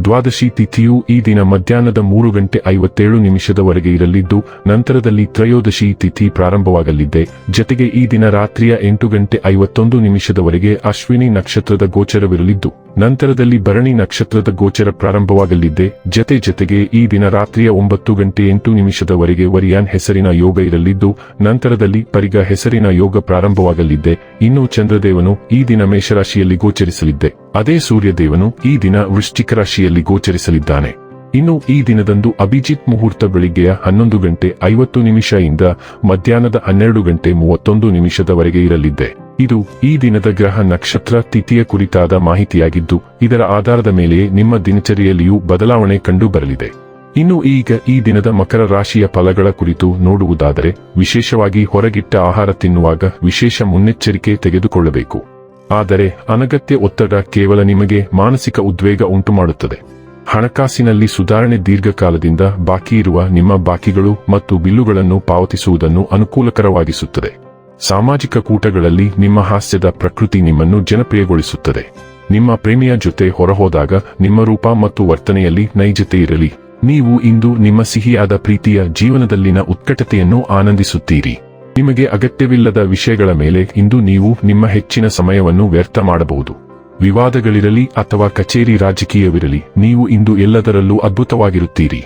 ದ್ವಾದಶಿ ತಿಥಿಯು ಈ ದಿನ ಮಧ್ಯಾಹ್ನದ ಮೂರು ಗಂಟೆ ಐವತ್ತೇಳು ನಿಮಿಷದವರೆಗೆ ಇರಲಿದ್ದು, ನಂತರದಲ್ಲಿ ತ್ರಯೋದಶಿ ತಿಥಿ ಪ್ರಾರಂಭವಾಗಲಿದೆ. ಜತೆಗೆ ಈ ದಿನ ರಾತ್ರಿಯ ಎಂಟು ಗಂಟೆ ಐವತ್ತೊಂದು ನಿಮಿಷದವರೆಗೆ ಅಶ್ವಿನಿ ನಕ್ಷತ್ರದ ಗೋಚರವಿರಲಿದ್ದು ನಂತರದಲ್ಲಿ ಭರಣಿ ನಕ್ಷತ್ರದ ಗೋಚರ ಪ್ರಾರಂಭವಾಗಲಿದ್ದೆ ಜತೆ ಜತೆಗೆ ಈ ದಿನ ರಾತ್ರಿಯ ಒಂಬತ್ತು ಗಂಟೆ ಎಂಟು ನಿಮಿಷದವರೆಗೆ ವರಿಯಾನ್ ಹೆಸರಿನ ಯೋಗ ಇರಲಿದ್ದು, ನಂತರದಲ್ಲಿ ಪರಿಗ ಹೆಸರಿನ ಯೋಗ ಪ್ರಾರಂಭವಾಗಲಿದ್ದೆ ಇನ್ನು ಚಂದ್ರದೇವನು ಈ ದಿನ ಮೇಷರಾಶಿಯಲ್ಲಿ ಗೋಚರಿಸಲಿದ್ದೆ. ಅದೇ ಸೂರ್ಯದೇವನು ಈ ದಿನ ವೃಶ್ಚಿಕ ರಾಶಿಯಲ್ಲಿ ಗೋಚರಿಸಲಿದ್ದಾನೆ. ಇನ್ನು ಈ ದಿನದಂದು ಅಭಿಜಿತ್ ಮುಹೂರ್ತ ಬೆಳಿಗ್ಗೆಯ ಹನ್ನೊಂದು ಗಂಟೆ ಐವತ್ತು ನಿಮಿಷ ಇಂದ ಮಧ್ಯಾಹ್ನದ ಹನ್ನೆರಡು ಗಂಟೆ ಮೂವತ್ತೊಂದು ನಿಮಿಷದವರೆಗೆ ಇರಲಿದೆ ಇದು ಈ ದಿನದ ಗ್ರಹ ನಕ್ಷತ್ರ ತಿಥಿಯ ಕುರಿತಾದ ಮಾಹಿತಿಯಾಗಿದ್ದು, ಇದರ ಆಧಾರದ ಮೇಲೆಯೇ ನಿಮ್ಮ ದಿನಚರಿಯಲ್ಲಿಯೂ ಬದಲಾವಣೆ ಕಂಡು ಬರಲಿದೆ ಇನ್ನು ಈಗ ಈ ದಿನದ ಮಕರ ರಾಶಿಯ ಫಲಗಳ ಕುರಿತು ನೋಡುವುದಾದರೆ, ವಿಶೇಷವಾಗಿ ಹೊರಗಿಟ್ಟ ಆಹಾರ ತಿನ್ನುವಾಗ ವಿಶೇಷ ಮುನ್ನೆಚ್ಚರಿಕೆ ತೆಗೆದುಕೊಳ್ಳಬೇಕು. ಆದರೆ, ಅನಗತ್ಯ ಒತ್ತಡ ಕೇವಲ ನಿಮಗೆ ಮಾನಸಿಕ ಉದ್ವೇಗ ಉಂಟುಮಾಡುತ್ತದೆ. ಹಣಕಾಸಿನಲ್ಲಿ ಸುಧಾರಣೆ ದೀರ್ಘಕಾಲದಿಂದ ಬಾಕಿ ಇರುವ ನಿಮ್ಮ ಬಾಕಿಗಳು ಮತ್ತು ಬಿಲ್ಲುಗಳನ್ನು ಪಾವತಿಸುವುದನ್ನು ಅನುಕೂಲಕರವಾಗಿಸುತ್ತದೆ. ಸಾಮಾಜಿಕ ಕೂಟಗಳಲ್ಲಿ ನಿಮ್ಮ ಹಾಸ್ಯದ ಪ್ರಕೃತಿ ನಿಮ್ಮನ್ನು ಜನಪ್ರಿಯಗೊಳಿಸುತ್ತದೆ. ನಿಮ್ಮ ಪ್ರೇಮಿಯ ಜೊತೆ ಹೊರಹೋದಾಗ ನಿಮ್ಮ ರೂಪ ಮತ್ತು ವರ್ತನೆಯಲ್ಲಿ ನೈಜತೆ ಇರಲಿ. ನೀವು ಇಂದು ನಿಮ್ಮ ಸಿಹಿಯಾದ ಪ್ರೀತಿಯ ಜೀವನದಲ್ಲಿನ ಉತ್ಕಟತೆಯನ್ನು ಆನಂದಿಸುತ್ತೀರಿ. ನಿಮಗೆ ಅಗತ್ಯವಿಲ್ಲದ ವಿಷಯಗಳ ಮೇಲೆ ಇಂದು ನೀವು ನಿಮ್ಮ ಹೆಚ್ಚಿನ ಸಮಯವನ್ನು ವ್ಯರ್ಥ ಮಾಡಬಹುದು. ವಿವಾದಗಳಿರಲಿ ಅಥವಾ ಕಚೇರಿ ರಾಜಕೀಯವಿರಲಿ, ನೀವು ಇಂದು ಎಲ್ಲದರಲ್ಲೂ ಅದ್ಭುತವಾಗಿರುತ್ತೀರಿ.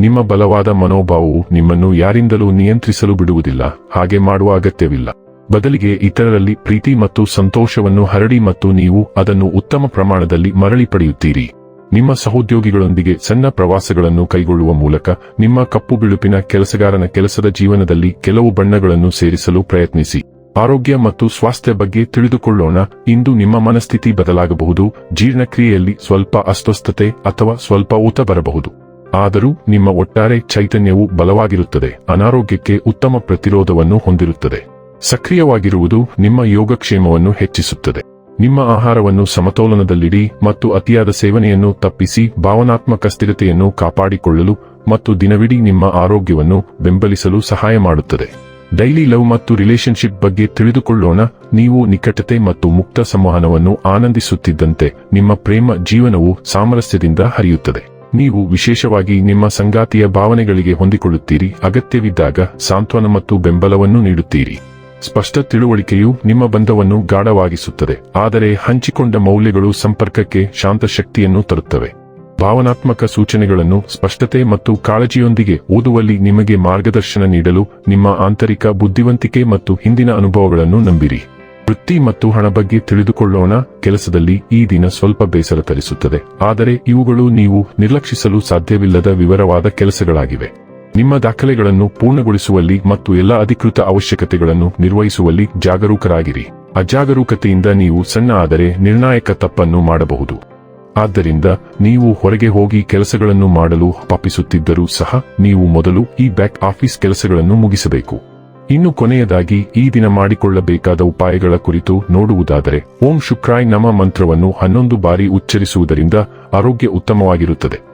ನಿಮ್ಮ ಬಲವಾದ ಮನೋಭಾವವು ನಿಮ್ಮನ್ನು ಯಾರಿಂದಲೂ ನಿಯಂತ್ರಿಸಲು ಬಿಡುವುದಿಲ್ಲ, ಹಾಗೆ ಮಾಡುವ ಅಗತ್ಯವಿಲ್ಲ. ಬದಲಿಗೆ ಇತರರಲ್ಲಿ ಪ್ರೀತಿ ಮತ್ತು ಸಂತೋಷವನ್ನು ಹರಡಿ ಮತ್ತು ನೀವು ಅದನ್ನು ಉತ್ತಮ ಪ್ರಮಾಣದಲ್ಲಿ ಮರಳಿ ಪಡೆಯುತ್ತೀರಿ. ನಿಮ್ಮ ಸಹೋದ್ಯೋಗಿಗಳೊಂದಿಗೆ ಸಣ್ಣ ಪ್ರವಾಸಗಳನ್ನು ಕೈಗೊಳ್ಳುವ ಮೂಲಕ ನಿಮ್ಮ ಕಪ್ಪು ಬಿಳುಪಿನ ಕೆಲಸಗಾರನ ಕೆಲಸದ ಜೀವನದಲ್ಲಿ ಕೆಲವು ಬಣ್ಣಗಳನ್ನು ಸೇರಿಸಲು ಪ್ರಯತ್ನಿಸಿ. ಆರೋಗ್ಯ ಮತ್ತು ಸ್ವಾಸ್ಥ್ಯ ಬಗ್ಗೆ ತಿಳಿದುಕೊಳ್ಳೋಣ. ಇಂದು ನಿಮ್ಮ ಮನಸ್ಥಿತಿ ಬದಲಾಗಬಹುದು. ಜೀರ್ಣಕ್ರಿಯೆಯಲ್ಲಿ ಸ್ವಲ್ಪ ಅಸ್ವಸ್ಥತೆ ಅಥವಾ ಸ್ವಲ್ಪ ಊತ ಬರಬಹುದು. ಆದರೂ ನಿಮ್ಮ ಒಟ್ಟಾರೆ ಚೈತನ್ಯವು ಬಲವಾಗಿರುತ್ತದೆ. ಅನಾರೋಗ್ಯಕ್ಕೆ ಉತ್ತಮ ಪ್ರತಿರೋಧವನ್ನು ಹೊಂದಿರುತ್ತದೆ. ಸಕ್ರಿಯವಾಗಿರುವುದು ನಿಮ್ಮ ಯೋಗಕ್ಷೇಮವನ್ನು ಹೆಚ್ಚಿಸುತ್ತದೆ. ನಿಮ್ಮ ಆಹಾರವನ್ನು ಸಮತೋಲನದಲ್ಲಿಡಿ ಮತ್ತು ಅತಿಯಾದ ಸೇವನೆಯನ್ನು ತಪ್ಪಿಸಿ ಭಾವನಾತ್ಮಕ ಸ್ಥಿರತೆಯನ್ನು ಕಾಪಾಡಿಕೊಳ್ಳಲು ಮತ್ತು ದಿನವಿಡೀ ನಿಮ್ಮ ಆರೋಗ್ಯವನ್ನು ಬೆಂಬಲಿಸಲು ಸಹಾಯ ಮಾಡುತ್ತದೆ. ಡೈಲಿ ಲವ್ ಮತ್ತು ರಿಲೇಶನ್ಶಿಪ್ ಬಗ್ಗೆ ತಿಳಿದುಕೊಳ್ಳೋಣ. ನೀವು ನಿಕಟತೆ ಮತ್ತು ಮುಕ್ತ ಸಂವಹನವನ್ನು ಆನಂದಿಸುತ್ತಿದ್ದಂತೆ ನಿಮ್ಮ ಪ್ರೇಮ ಜೀವನವು ಸಾಮರಸ್ಯದಿಂದ ಹರಿಯುತ್ತದೆ. ನೀವು ವಿಶೇಷವಾಗಿ ನಿಮ್ಮ ಸಂಗಾತಿಯ ಭಾವನೆಗಳಿಗೆ ಹೊಂದಿಕೊಳ್ಳುತ್ತೀರಿ. ಅಗತ್ಯವಿದ್ದಾಗ ಸಾಂತ್ವನ ಮತ್ತು ಬೆಂಬಲವನ್ನು ನೀಡುತ್ತೀರಿ. ಸ್ಪಷ್ಟ ತಿಳುವಳಿಕೆಯು ನಿಮ್ಮ ಬಂಧವನ್ನು ಗಾಢವಾಗಿಸುತ್ತದೆ, ಆದರೆ ಹಂಚಿಕೊಂಡ ಮೌಲ್ಯಗಳು ಸಂಪರ್ಕಕ್ಕೆ ಶಾಂತ ಶಕ್ತಿಯನ್ನು ತರುತ್ತವೆ. ಭಾವನಾತ್ಮಕ ಸೂಚನೆಗಳನ್ನು ಸ್ಪಷ್ಟತೆ ಮತ್ತು ಕಾಳಜಿಯೊಂದಿಗೆ ಓದುವಲ್ಲಿ ನಿಮಗೆ ಮಾರ್ಗದರ್ಶನ ನೀಡಲು ನಿಮ್ಮ ಆಂತರಿಕ ಬುದ್ಧಿವಂತಿಕೆ ಮತ್ತು ಹಿಂದಿನ ಅನುಭವಗಳನ್ನು ನಂಬಿರಿ. ವೃತ್ತಿ ಮತ್ತು ಹಣ ಬಗ್ಗೆ ತಿಳಿದುಕೊಳ್ಳೋಣ, ಕೆಲಸದಲ್ಲಿ ಈ ದಿನ ಸ್ವಲ್ಪ ಬೇಸರ ತರಿಸುತ್ತದೆ, ಆದರೆ ಇವುಗಳು ನೀವು ನಿರ್ಲಕ್ಷಿಸಲು ಸಾಧ್ಯವಿಲ್ಲದ ವಿವರವಾದ ಕೆಲಸಗಳಾಗಿವೆ. ನಿಮ್ಮ ದಾಖಲೆಗಳನ್ನು ಪೂರ್ಣಗೊಳಿಸುವಲ್ಲಿ ಮತ್ತು ಎಲ್ಲ ಅಧಿಕೃತ ಅವಶ್ಯಕತೆಗಳನ್ನು ನಿರ್ವಹಿಸುವಲ್ಲಿ ಜಾಗರೂಕರಾಗಿರಿ. ಅಜಾಗರೂಕತೆಯಿಂದ ನೀವು ಸಣ್ಣ ಆದರೆ ನಿರ್ಣಾಯಕ ತಪ್ಪನ್ನು ಮಾಡಬಹುದು. ಆದ್ದರಿಂದ ನೀವು ಹೊರಗೆ ಹೋಗಿ ಕೆಲಸಗಳನ್ನು ಮಾಡಲು ಪಾಪಿಸುತ್ತಿದ್ದರೂ ಸಹ ನೀವು ಮೊದಲು ಈ ಬ್ಯಾಕ್ ಆಫೀಸ್ ಕೆಲಸಗಳನ್ನು ಮುಗಿಸಬೇಕು. ಇನ್ನು ಕೊನೆಯದಾಗಿ ಈ ದಿನ ಮಾಡಿಕೊಳ್ಳಬೇಕಾದ ಉಪಾಯಗಳ ಕುರಿತು ನೋಡುವುದಾದರೆ, ಓಂ ಶುಕ್ರಾಯ್ ನಮ ಮಂತ್ರವನ್ನು ಹನ್ನೊಂದು ಬಾರಿ ಉಚ್ಚರಿಸುವುದರಿಂದ ಆರೋಗ್ಯ ಉತ್ತಮವಾಗಿರುತ್ತದೆ.